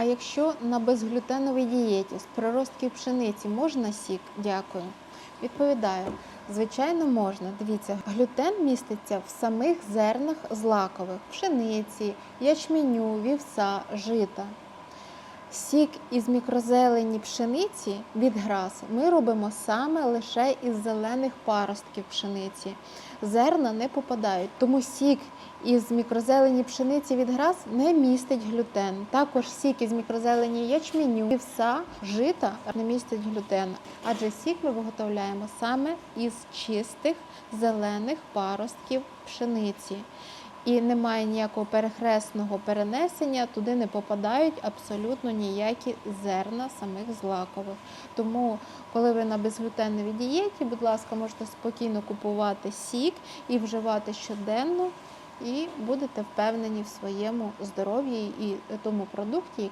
А якщо на безглютеновій дієті з приростків пшениці можна сік? Дякую. Відповідаю, звичайно, можна. Дивіться, глютен міститься в самих зернах злакових пшениці, ячменю, вівса, жита. Сік із мікрозелені пшениці від грас ми робимо саме лише із зелених паростків пшениці. Зерна не попадають, тому сік із мікрозелені пшениці від грас не містить глютен. Також сік із мікрозелені ячменю, вівса, жита не містить глютен, адже сік ми виготовляємо саме із чистих зелених паростків пшениці. І немає ніякого перехресного перенесення, туди не попадають абсолютно ніякі зерна самих злакових. Тому, коли ви на безглютеновій дієті, будь ласка, можете спокійно купувати сік і вживати щоденно, і будете впевнені в своєму здоров'ї і тому продукті, який